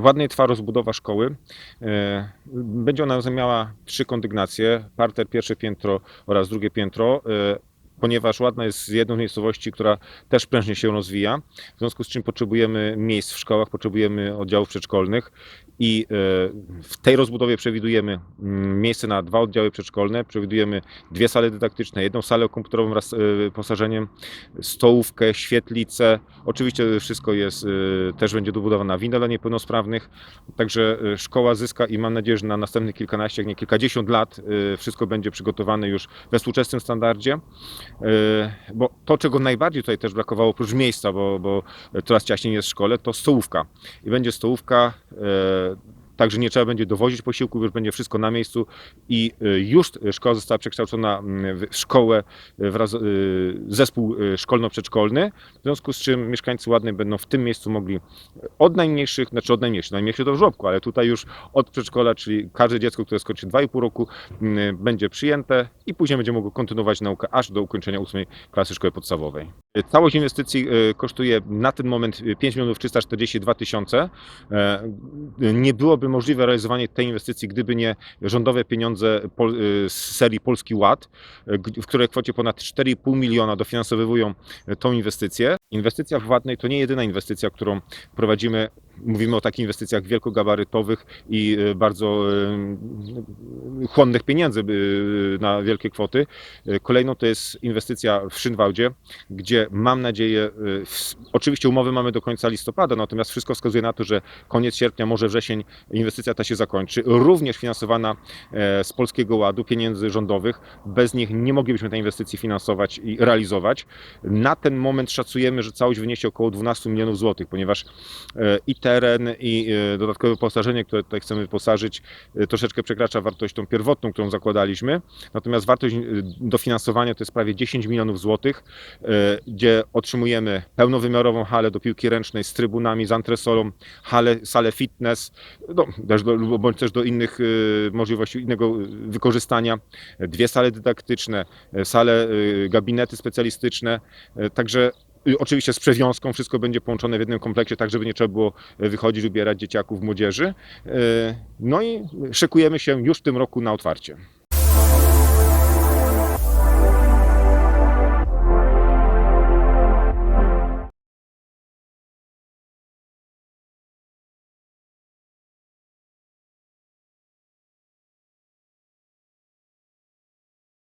Ładnie trwa rozbudowa szkoły. E, Będzie ona miała trzy kondygnacje, parter, pierwsze piętro oraz drugie piętro. e, Ponieważ Ładna jest jedną z miejscowości, która też prężnie się rozwija, w związku z czym potrzebujemy miejsc w szkołach, potrzebujemy oddziałów przedszkolnych i e, w tej rozbudowie przewidujemy mm, miejsce na dwa oddziały przedszkolne, przewidujemy dwie sale dydaktyczne, jedną salę komputerową wraz z e, stołówkę, świetlicę. Oczywiście wszystko jest, e, też będzie dobudowane na windę dla niepełnosprawnych, także szkoła zyska i mam nadzieję, że na następnych kilkanaście, jak nie kilkadziesiąt lat wszystko będzie przygotowane już we współczesnym standardzie. Bo to, czego najbardziej tutaj też brakowało, oprócz miejsca, bo, bo coraz ciaśniej jest w szkole, to stołówka. I będzie stołówka, także nie trzeba będzie dowozić posiłków, już będzie wszystko na miejscu i e, już szkoła została przekształcona mm, w szkołę e, wraz, e, zespół szkolno-przedszkolny, w związku z czym mieszkańcy Ładnej będą w tym miejscu mogli od najmniejszych, znaczy od najmniejszych, najmniejszy to w żłobku, ale tutaj już od przedszkola, czyli każde dziecko, które skończy 2,5 roku, mm, będzie przyjęte i później będzie mogło kontynuować naukę aż do ukończenia 8 klasy szkoły podstawowej. Całość inwestycji e, kosztuje na ten moment 5 milionów 342 tysiące. Nie byłoby możliwe realizowanie tej inwestycji, gdyby nie rządowe pieniądze z serii Polski Ład, w której kwocie ponad 4,5 miliona dofinansowywują tą inwestycję. Inwestycja w Ładnej to nie jedyna inwestycja, którą prowadzimy. Mówimy o takich inwestycjach wielkogabarytowych i e, bardzo e, chłonnych pieniędzy e, na wielkie kwoty. Kolejną to jest inwestycja w Szynwałdzie, gdzie mam nadzieję, oczywiście umowy mamy do końca listopada, natomiast wszystko wskazuje na to, że koniec sierpnia, może wrzesień inwestycja ta się zakończy. Również finansowana z Polskiego Ładu, pieniędzy rządowych. Bez nich nie moglibyśmy tej inwestycji finansować i realizować. Na ten moment szacujemy, że całość wyniesie około 12 milionów złotych, ponieważ e, i teren, i e, dodatkowe wyposażenie, które tutaj chcemy wyposażyć, e, troszeczkę przekracza wartość tą pierwotną, którą zakładaliśmy. Natomiast wartość dofinansowania to jest prawie 10 milionów złotych, gdzie otrzymujemy pełnowymiarową halę do piłki ręcznej z trybunami, z antresolą, halę, salę fitness, no, też do, bądź też do innych możliwości innego wykorzystania, dwie sale dydaktyczne, sale, gabinety specjalistyczne, także Oczywiście z przewiązką wszystko będzie połączone w jednym kompleksie, tak żeby nie trzeba było e, wychodzić, ubierać dzieciaków, młodzieży. E, No i szykujemy się już w tym roku na otwarcie.